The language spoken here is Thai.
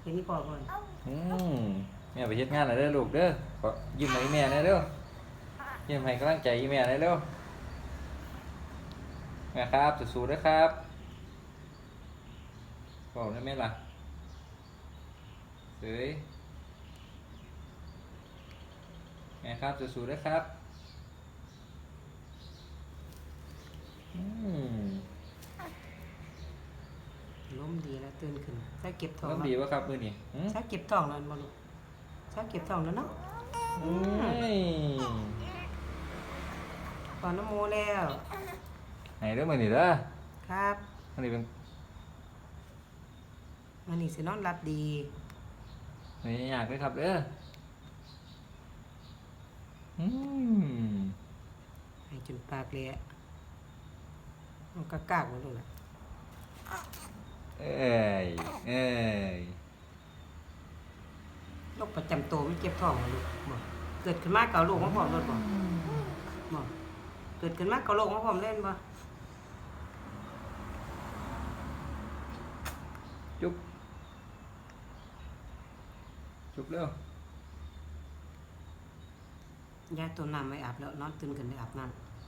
เห็นนี่พอก่อนอืมแม่ไปเฮ็ดงานหน่อยเด้อลูกเด้อขอยิ้มให้แม่หน่อยเด้อยิ้มให้กำลังใจแม่หน่อยเด้อแม่ครับสู้ๆเด้อครับบอกได้ไหมล่ะเฮ้ยแม่ครับสู้ๆเด้อครับอืม ล้ม ดีแล้วตื่นขึ้นถ้าเก็บทองต้องแล้วดีวะครับมือนี่หืมถ้าเก็บทองแล้วบ่ลูกถ้าเก็บทองแล้วเนาะเอ้ยพอน้ำโมแล้วไหนเด้อมือนี่เด้อครับอันนี้เป็นมันนี่สินอนรับดีนี่อยากเลยครับเด้ออืมให้จนปากเลยมันก็กากมาลูกละเอ้ย เอ้ยโรคประจำตัวมันเจ็บท้องมาลูกบ่เกิดขึ้นมาเกาลูกมาพร้อมรถบ่บ่เกิดขึ้นมาเกาลูกมาพร้อมเล่นบ่จุ๊บจุ๊บเร็วยายตัวน้ำไม่อาบแล้วนอนตื่นขึ้นได้อาบน้ำ